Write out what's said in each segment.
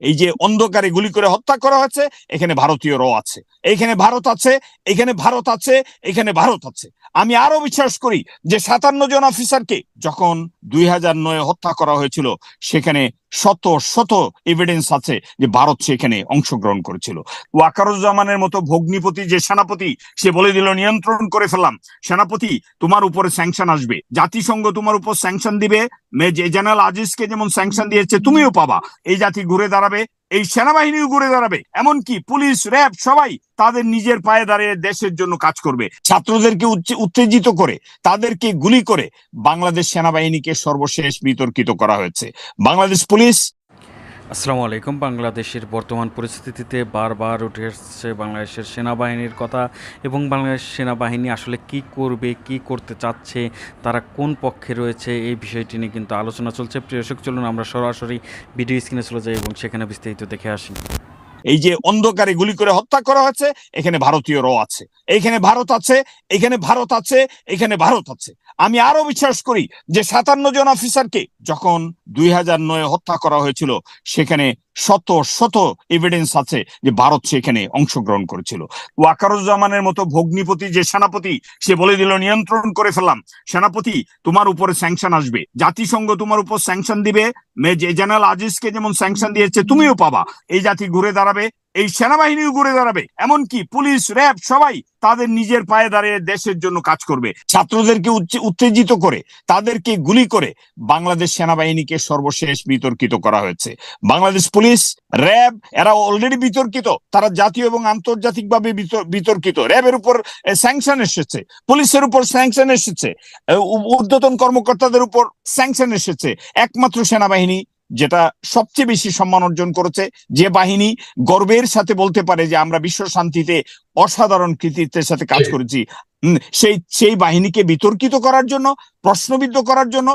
এই যে অন্ধকারে গুলি করে হত্যা করা হয়েছে এখানে ভারতীয় র আছে। এখানে ভারত আছে, এখানে ভারত আছে, এখানে ভারত আছে। আমি আরও বিশ্বাস করি যে সাতান্ন জন অফিসারকে যখন দুই হাজার নয় হত্যা করা হয়েছিল, সেখানে শত শত এভিডেন্স আছে যে ভারত সেখানে অংশগ্রহণ করেছিল। ওয়াকারুজ্জামানের মতো ভগ্নিপতি যে সেনাপতি, সে বলে দিল, নিয়ন্ত্রণ করে ফেলাম সেনাপতি, তোমার উপরে স্যাংশন আসবে। জাতিসংঘ তোমার উপর স্যাংশন দিবে। জেনারেল আজিজকে যেমন স্যাংশন দিয়েছে, তুমিও পাবা। এই জাতি ঘুরে দাঁড়াবে। এই সেনাবাহিনীও ঘুরে দাঁড়াবে। এমনকি পুলিশ, র্যাব সবাই তাদের নিজের পায়ে দাঁড়িয়ে দেশের জন্য কাজ করবে। ছাত্রদেরকে উত্তেজিত করে, তাদেরকে গুলি করে বাংলাদেশ সেনাবাহিনীকে সর্বশেষ বিতর্কিত করা হয়েছে। বাংলাদেশ পুলিশ আসসালামু আলাইকুম। বাংলাদেশের বর্তমান পরিস্থিতিতে বারবার উঠে এসছে বাংলাদেশের সেনাবাহিনীর কথা এবং বাংলাদেশ সেনাবাহিনী আসলে কি করবে, কি করতে চাচ্ছে, তারা কোন পক্ষে রয়েছে এই বিষয়টি নিয়ে কিন্তু আলোচনা চলছে। প্রিয় দর্শক, চলুন আমরা সরাসরি ভিডিও স্ক্রিনে চলে যাই এবং সেখানে বিস্তারিত দেখে আসি। এই যে অন্ধকারে গুলি করে হত্যা করা হয়েছে, এখানে ভারতীয়রাও আছে। এখানে ভারত আছে এখানে ভারত আছে এখানে ভারত আছে। আমি আরও বিশ্বাস করি যে সাতান্ন জন অফিসারকে যখন দুই হাজার নয় হত্যা করা হয়েছিল, সেখানে শত শত এভিডেন্স আছে যে ভারত সেখানে অংশগ্রহণ করেছিল। ওয়াকারুজ্জামানের মতো ভগ্নিপতি যে সেনাপতি, সে বলে দিল, নিয়ন্ত্রণ করে ফেলাম সেনাপতি, তোমার উপরে স্যাংশন আসবে। জাতিসংঘ তোমার উপর স্যাংশন দিবে। জেনারেল আজিজকে যেমন স্যাংশন দিয়েছে, তুমিও পাবা। এই জাতি ঘুরে দাঁড়াবে। এই সেনাবাহিনীও ঘুরে দাঁড়াবে। এমনকি পুলিশ, র্যাব সবাই তাদের নিজের পায়ে দাঁড়িয়ে দেশের জন্য কাজ করবে। ছাত্রদেরকে উত্তেজিত করে, তাদেরকে গুলি করে বাংলাদেশ সেনাবাহিনীকে সর্বশেষ বিতর্কিত করা হয়েছে। বাংলাদেশ পুলিশ, র্যাব এরা অলরেডি বিতর্কিত। তারা জাতীয় এবং আন্তর্জাতিকভাবে বিতর- বিতর্কিত। র্যাবের উপর স্যাংশন এসেছে। পুলিশের উপর স্যাংশন এসেছে। ঊর্ধ্বতন কর্মকর্তাদের উপর স্যাংশন এসেছে। একমাত্র সেনাবাহিনী যেটা সবচেয়ে বেশি সম্মান অর্জন করেছে। যে বাহিনী গর্বের সাথে বলতে পারে যে আমরা বিশ্ব শান্তিতে অসাধারণ কৃতিত্বের সাথে কাজ করেছি। সেই সেই বাহিনীকে বিতর্কিত করার জন্য প্রশ্নবিদ্ধ করার জন্য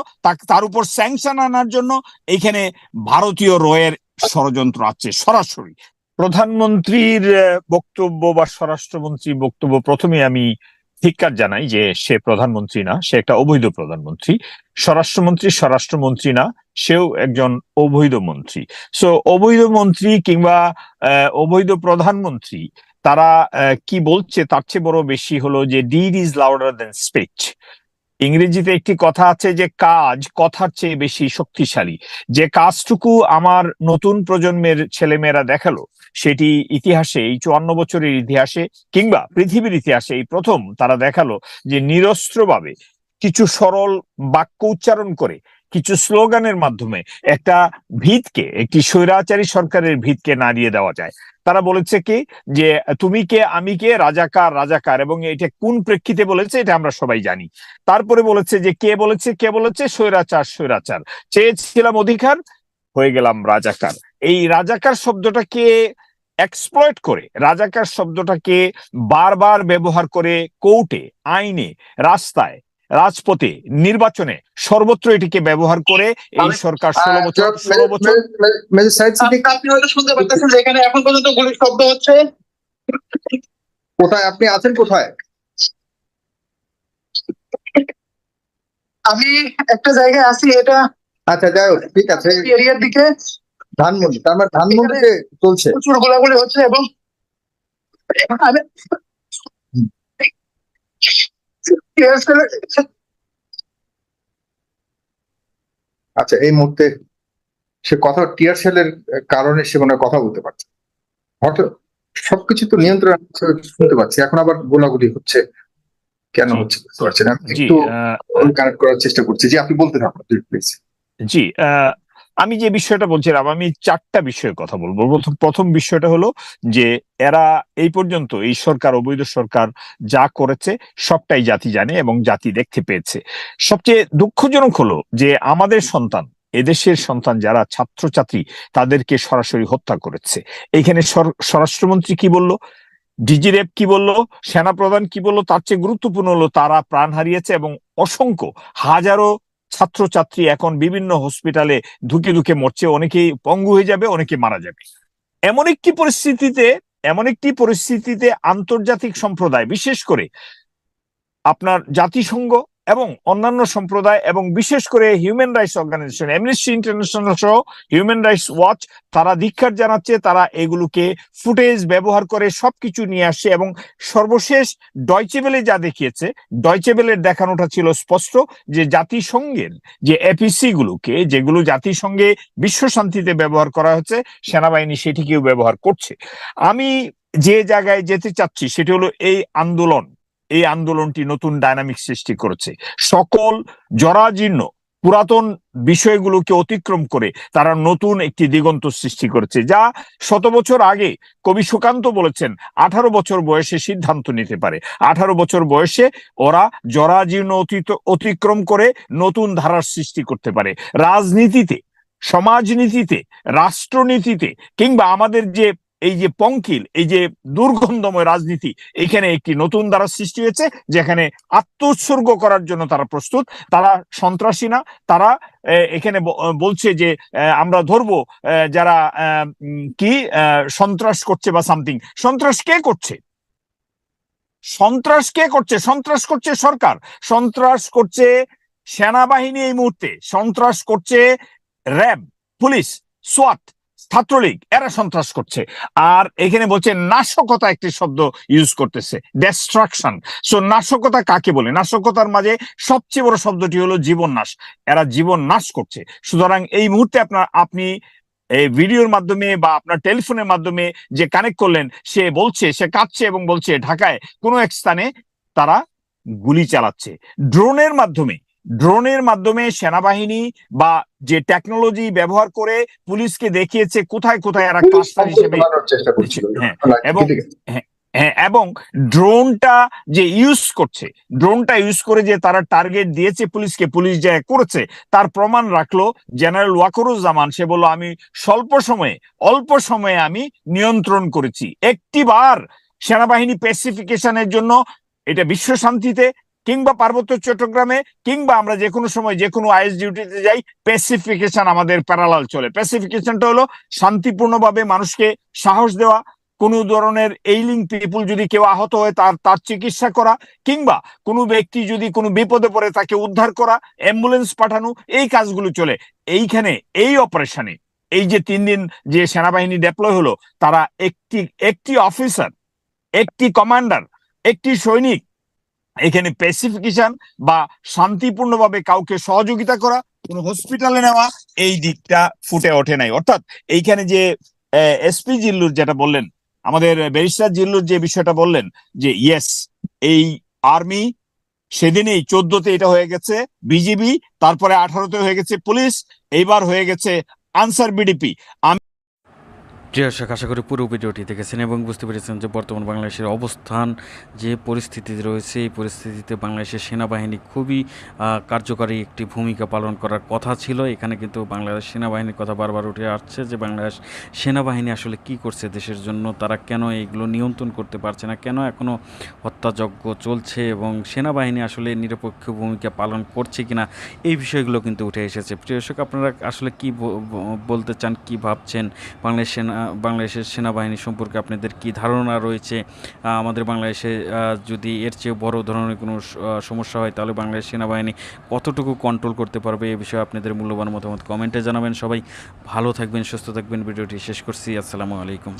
তার উপর স্যাংশন আনার জন্য এখানে ভারতীয় রয়ের ষড়যন্ত্র আছে সরাসরি। প্রধানমন্ত্রীর বক্তব্য বা স্বরাষ্ট্রমন্ত্রীর বক্তব্য প্রথমে আমি ধিক্কার জানাই যে সে প্রধানমন্ত্রী না, সে একটা অবৈধ প্রধানমন্ত্রী। স্বরাষ্ট্রমন্ত্রী স্বরাষ্ট্রমন্ত্রী না, সেও একজন অবৈধ মন্ত্রী। সো অবৈধ মন্ত্রী কিংবা অবৈধ প্রধানমন্ত্রী, তারা কি বলছে? তার চেয়ে বড় বেশি হলো যে deed is louder than speech ইংরেজিতে একটি কথা আছে যে কাজ কথার চেয়ে বেশি শক্তিশালী। যে কাজটুকু আমার নতুন প্রজন্মের ছেলেমেয়েরা দেখাল, সেটি ইতিহাসে, এই চুয়ান্ন বছরের ইতিহাসে কিংবা পৃথিবীর ইতিহাসে এই প্রথম তারা দেখাল যে নিরস্ত্রভাবে কিছু সরল বাক্য উচ্চারণ করে, কিছু স্লোগানের মাধ্যমে একটা ভিতকে, একটি স্বৈরাচারী সরকারের ভিতকে নাড়িয়ে দেওয়া যায়। তারা বলেছে কি? যে তুমি কে, আমি কে রাজাকার রাজাকার এবং এটা কোন প্রেক্ষিতে বলেছে এটা আমরা সবাই জানি। তারপরে বলেছে যে কে বলেছে? কে বলেছে? স্বৈরাচার স্বৈরাচার। চেয়েছিলাম অধিকার, হয়ে গেলাম রাজাকার এই রাজাকার শব্দটাকে এক্সপ্লয়েট করে রাজাকার শব্দটাকে বারবার ব্যবহার করে কোর্টে আইনে, রাস্তায় রাজপথে নির্বাচনে সর্বত্র এটিকে ব্যবহার করে এই সরকার ষোলো বছর ষোলো বছর আপনি হয়তো শুনতে পাচ্ছেন যে এখানে এখন পর্যন্ত গুলির শব্দ হচ্ছে। কোথায়? আপনি আছেন কোথায়? আমি একটা জায়গায় আছি এটা আচ্ছা যাই হোক ঠিক আছে। এরিয়ার দিকে। ধানমন্ডি তার মানে ধানমন্ডিতে চলছে। প্রচুর গোলাগুলি হচ্ছে এবং আমি আচ্ছা এই মুহূর্তে সে কথা টিয়ার সেলের কারণে সে মনে কথা বলতে পারছে। হঠাৎ সবকিছু তো নিয়ন্ত্রণ শুনতে পাচ্ছি। এখন আবার গোলাগুলি হচ্ছে কেন হচ্ছে বুঝতে পারছেন? আমি একটু কানেক্ট করার চেষ্টা করছি। যে আপনি বলতে থাকুন প্লিজ জি আমি যে বিষয়টা বলছিলাম আমি চারটা বিষয়ে কথা বলব। প্রথম প্রথম বিষয়টা হলো যে, এরা এই পর্যন্ত এই সরকার, অবৈধ সরকার যা করেছে, সবটাই জাতি জানে এবং জাতি দেখতে পেয়েছে। সবচেয়ে দুঃখজনক হলো যে, আমাদের সন্তান, এদেশের সন্তান যারা ছাত্রছাত্রী, তাদেরকে সরাসরি হত্যা করেছে। এখানে স্বর- স্বরাষ্ট্রমন্ত্রী কি বলল? ডিজিরেপ কি বলল? সেনাপ্রধান কি বলল? তার চেয়ে গুরুত্বপূর্ণ হলো তারা প্রাণ হারিয়েছে এবং অসংখ্য হাজারো ছাত্রছাত্রী এখন বিভিন্ন হসপিটালে ধুকে ধুকে মরছে, অনেকেই পঙ্গু হয়ে যাবে অনেকে মারা যাবে। এমন একটি পরিস্থিতিতে, এমন একটি পরিস্থিতিতে আন্তর্জাতিক সম্প্রদায়, বিশেষ করে আপনার জাতিসংঘ এবং অন্যান্য সম্প্রদায় এবং বিশেষ করে human rights organisation Amnesty International সহ হিউম্যান রাইটস ওয়াচ তারা ধিক্ষার জানাচ্ছে, তারা এগুলোকে ফুটেজ ব্যবহার করে সবকিছু নিয়ে আসছে এবং সর্বশেষ ডয়চেবেলে যা দেখিয়েছে ডয়চেবেলের দেখানোটা ছিল স্পষ্ট যে জাতিসংঘের যে এপিসি গুলোকে, যেগুলো জাতিসংঘে বিশ্ব শান্তিতে ব্যবহার করা হচ্ছে, সেনাবাহিনী সেটিকেও ব্যবহার করছে। আমি যে জায়গায় যেতে চাচ্ছি, সেটি হলো এই আন্দোলন। এই আন্দোলনটি নতুন ডায়নামিক সৃষ্টি করেছে। সকল জরাজীর্ণ, পুরাতন বিষয়গুলোকে অতিক্রম করে তারা নতুন একটি দিগন্ত সৃষ্টি করেছে, যা শত বছর আগে কবি সুকান্ত বলেছেন, আঠারো বছর বয়সে সিদ্ধান্ত নিতে পারে। আঠারো বছর বয়সে ওরা জরাজীর্ণ অতীত অতিক্রম করে নতুন ধারার সৃষ্টি করতে পারে। রাজনীতিতে, সমাজনীতিতে, রাষ্ট্রনীতিতে কিংবা আমাদের যে এই যে পঙ্কিল, এই যে দুর্গন্ধময় রাজনীতি, এখানে একটি নতুন ধারা সৃষ্টি হয়েছে, যেখানে আত্মোৎসর্গ করার জন্য তারা প্রস্তুত। তারা সন্ত্রাসী না, তারা এখানে বলছে যে আমরা ধরবো যারা কি সন্ত্রাস করছে বা সামথিং। সন্ত্রাস কে করছে? সন্ত্রাস কে করছে? সন্ত্রাস করছে সরকার। সন্ত্রাস করছে সেনাবাহিনী এই মুহূর্তে। সন্ত্রাস করছে র্যাব, পুলিশ সোয়াট ছাত্রলীগ, এরা সন্ত্রাস করছে। আর এখানে বলছে, নাশকতা একটি শব্দ ইউজ করতেছে ডেস্ট্রাকশন সো নাশকতা কাকে বলে? নাশকতার মাঝে সবচেয়ে বড় শব্দটি হলো জীবন নাশ এরা জীবন নাশ করছে। সুতরাং এই মুহূর্তে আপনার, আপনি এই ভিডিওর মাধ্যমে বা আপনার টেলিফোনের মাধ্যমে যে কানেক্ট করলেন, সে বলছে, সে কাঁদছে এবং বলছে, ঢাকায় কোনো এক স্থানে তারা গুলি চালাচ্ছে। ড্রোনের মাধ্যমে ড্রোনের মাধ্যমে সেনাবাহিনী বা যে টেকনোলজি ব্যবহার করে পুলিশকে দেখিয়েছে কোথায় কোথায় এরা ক্লাস্টার হিসেবে করছিল। হ্যাঁ, এবং- হ্যাঁ এবং ড্রোনটা যে ইউজ করছে ড্রোনটা ইউজ করে যে তারা টার্গেট দিয়েছে পুলিশকে পুলিশ যা করেছে তার প্রমাণ রাখল জেনারেল ওয়াকরুজ্জামান। সে বলল আমি স্বল্প সময়ে অল্প সময়ে আমি নিয়ন্ত্রণ করেছি। একটিবার সেনাবাহিনী প্যাসিফিকেশনের জন্য এটা বিশ্ব শান্তিতে কিংবা পার্বত্য চট্টগ্রামে কিংবা আমরা যে কোনো সময় যে কোনো আইএস ডিউটিতে যাই প্যাসিফিকেশন আমাদের প্যারালাল চলে। প্যাসিফিকেশনটা হলো শান্তিপূর্ণভাবে মানুষকে সাহস দেওয়া, কোনো ধরনের এইলিং পিপুল যদি কেউ আহত হয় তার তার চিকিৎসা করা, কিংবা কোনো ব্যক্তি যদি কোনো বিপদে পড়ে তাকে উদ্ধার করা অ্যাম্বুলেন্স পাঠানো, এই কাজগুলো চলে। এইখানে, এই অপারেশনে এই যে তিন দিন যে সেনাবাহিনী ডেপ্লয় হলো, তারা একটি একটি অফিসার একটি কমান্ডার একটি সৈনিক এখানে স্পেসিফিকেশন বা শান্তিপূর্ণভাবে কাউকে সহযোগিতা করা, কোনো হসপিটালে নেওয়া, এই দিকটা ফুটে ওঠে নাই। অর্থাৎ এইখানে যে এসপি জিল্লুর যেটা বললেন, আমাদের ব্যারিস্টার জিল্লুর যে বিষয়টা বললেন, যে ইয়েস এই আর্মি সেদিনেই চোদ্দতে এটা হয়ে গেছে বিজিবি তারপরে আঠারোতে হয়ে গেছে পুলিশ এইবার হয়ে গেছে আনসার বিডিপি প্রিয় দর্শক, আশা করি পুরো ভিডিওটি দেখেছেন এবং বুঝতে পেরেছেন যে বর্তমান বাংলাদেশের অবস্থান, যে পরিস্থিতি রয়েছে, এই পরিস্থিতিতে বাংলাদেশের সেনাবাহিনী খুবই কার্যকরী একটি ভূমিকা পালন করার কথা ছিল। এখানে কিন্তু বাংলাদেশ সেনাবাহিনীর কথা বারবার উঠে আসছে যে বাংলাদেশ সেনাবাহিনী আসলে কি করছে দেশের জন্য, তারা কেন এইগুলো নিয়ন্ত্রণ করতে পারছে না, কেন এখনও হত্যাযজ্ঞ চলছে এবং সেনাবাহিনী আসলে নিরপেক্ষ ভূমিকা পালন করছে কিনা, এই বিষয়গুলো কিন্তু উঠে এসেছে। প্রিয় দর্শক, আপনারা আসলে কি বলতে চান, কি ভাবছেন? বাংলাদেশ সেনা বাংলাদেশের সেনাবাহিনী সম্পর্কে আপনাদের কি ধারণা রয়েছে? আমাদের বাংলাদেশে যদি এর চেয়ে বড় ধরনের কোনো সমস্যা হয়, তাহলে বাংলাদেশ সেনাবাহিনী কতটুকু কন্ট্রোল করতে পারবে? এ বিষয়ে আপনাদের মূল্যবান মতামত কমেন্টে জানাবেন সবাই। ভালো থাকবেন, সুস্থ থাকবেন। ভিডিওটি শেষ করছি। আসসালামু আলাইকুম।